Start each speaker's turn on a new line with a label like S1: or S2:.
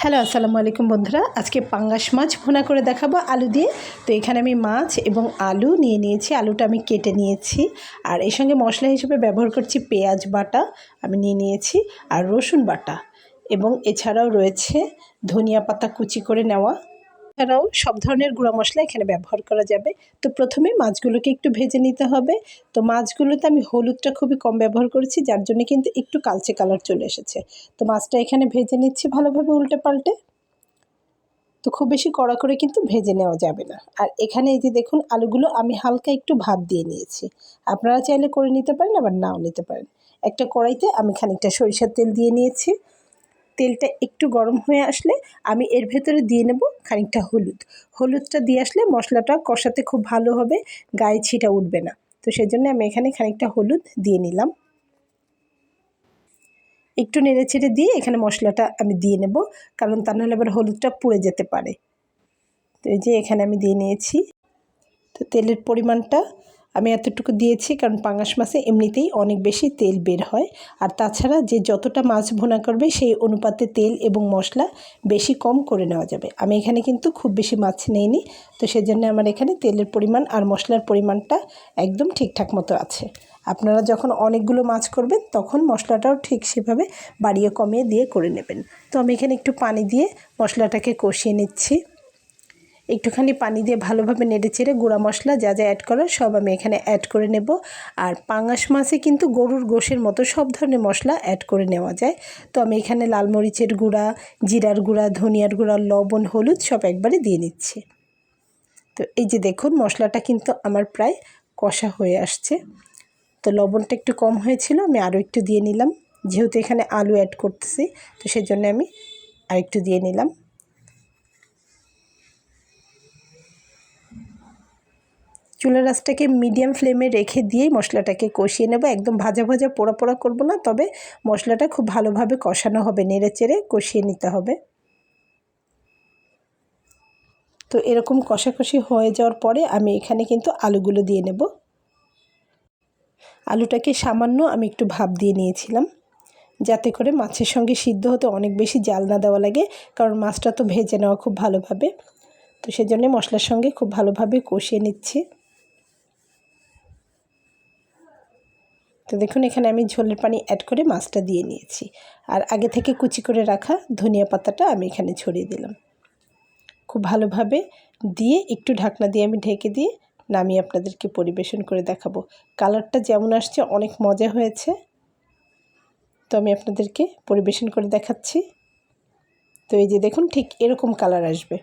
S1: Hello, আসসালামু আলাইকুম বন্ধুরা। আজকে পাঙ্গাস মাছ ভোনা করে দেখাবো আলু দিয়ে। তো এখানে আমি মাছ এবং আলু নিয়ে নিয়েছি। আলুটা আমি কেটে নিয়েছি। আর এর সঙ্গে মশলা হিসেবে ব্যবহার করছি পেঁয়াজ বাটা আমি নিয়ে নিয়েছি আর রসুন বাটা। এবং এছাড়াও রয়েছে ধনিয়া পাতা কুচি করে নেওয়া। এছাড়াও সব ধরনের গুঁড়া মশলা এখানে ব্যবহার করা যাবে। তো প্রথমে মাছগুলোকে একটু ভেজে নিতে হবে। তো মাছগুলোতে আমি হলুদটা খুবই কম ব্যবহার করেছি, যার জন্য কিন্তু একটু কালচে কালার চলে এসেছে। তো মাছটা এখানে ভেজে নিচ্ছি ভালোভাবে উল্টে পাল্টে তো খুব বেশি কড়া করে কিন্তু ভেজে নেওয়া যাবে না। আর এখানে এই যে দেখুন, আলুগুলো আমি হালকা একটু ভাপ দিয়ে নিয়েছি। আপনারা চাইলে করে নিতে পারেন, আবার নাও নিতে পারেন। একটা কড়াইতে আমি খানিকটা সরিষার তেল দিয়ে নিয়েছি। তেলটা একটু গরম হয়ে আসলে আমি এর ভেতরে দিয়ে নেব খানিকটা হলুদ। হলুদটা দিয়ে আসলে মশলাটা কষাতে খুব ভালো হবে, গায়ে ছিটা উঠবে না। তো সেই সেজন্য আমি এখানে খানিকটা হলুদ দিয়ে নিলাম। একটু নেড়ে ছেড়ে দিয়ে এখানে মশলাটা আমি দিয়ে নেব, কারণ তা নাহলে আবার হলুদটা পুড়ে যেতে পারে। তো এই যে এখানে আমি দিয়ে নিয়েছি। তো তেলের পরিমাণটা আমি এতটুকু দিয়েছি কারণ পাঙাশ মাছে এমনিতেই অনেক বেশি তেল বের হয়। আর তাছাড়া যে যতটা মাছ ভোনা করবে, সেই অনুপাতে তেল এবং মশলা বেশি কম করে নেওয়া যাবে। আমি এখানে কিন্তু খুব বেশি মাছ নেইনি, তো সেজন্য আমার এখানে তেলের পরিমাণ আর মশলার পরিমাণটা একদম ঠিকঠাক মতো আছে। আপনারা যখন অনেকগুলো মাছ করবেন, তখন মশলাটাও ঠিক সেভাবে বাড়িয়ে কমিয়ে দিয়ে করে নেবেন। তো আমি এখানে একটু পানি দিয়ে মশলাটাকে কষিয়ে নিচ্ছি। একটুখানি পানি দিয়ে ভালোভাবে নেড়ে চেড়ে গুঁড়া মশলা যা যা অ্যাড করার সব আমি এখানে অ্যাড করে নেব। আর পাঙাশ মাছে কিন্তু গরুর গোশের মতো সব ধরনের মশলা অ্যাড করে নেওয়া যায়। তো আমি এখানে লাল মরিচের গুঁড়া, জিরার গুঁড়া, ধনিয়ার গুঁড়া, লবণ, হলুদ সব একবারে দিয়ে নিচ্ছি। তো এই যে দেখুন মশলাটা কিন্তু আমার প্রায় কষা হয়ে আসছে। তো লবণটা একটু কম হয়েছিল, আমি আরও একটু দিয়ে নিলাম। যেহেতু এখানে আলু অ্যাড করতেছি, তো সেজন্য আমি আরেকটু দিয়ে নিলাম। চুলা রাসটাকে মিডিয়াম ফ্লেমে রেখে দিয়েই মশলাটাকে কষিয়ে নেব। একদম ভাজা ভাজা পোড়া পোড়া করব না, তবে মশলাটা খুব ভালোভাবে কষানো হবে, নেড়ে চেড়ে কষিয়ে নিতে হবে। তো এরকম কষাকষি হয়ে যাওয়ার পরে আমি এখানে কিন্তু আলুগুলো দিয়ে নেব। আলুটাকে সামান্য আমি একটু ভাপ দিয়ে নিয়েছিলাম, যাতে করে মাছের সঙ্গে সিদ্ধ হতে অনেক বেশি জাল না দেওয়া লাগে, কারণ মাছটা তো ভেজে নেওয়া খুব ভালোভাবে। তো সেজন্য মশলার সঙ্গে খুব ভালোভাবে কষিয়ে নিচ্ছি। তো দেখুন, এখানে আমি ঝোলের পানি অ্যাড করে মাছটা দিয়ে নিয়েছি। আর আগে থেকে কুচি করে রাখা ধনিয়া পাতাটা আমি এখানে ছড়িয়ে দিলাম। খুব ভালোভাবে দিয়ে একটু ঢাকনা দিয়ে আমি ঢেকে দিয়ে নামিয়ে আপনাদেরকে পরিবেশন করে দেখাবো। কালারটা যেমন আসছে, অনেক মজা হয়েছে। তো আমি আপনাদেরকে পরিবেশন করে দেখাচ্ছি। তো এই যে দেখুন, ঠিক এরকম কালার আসবে।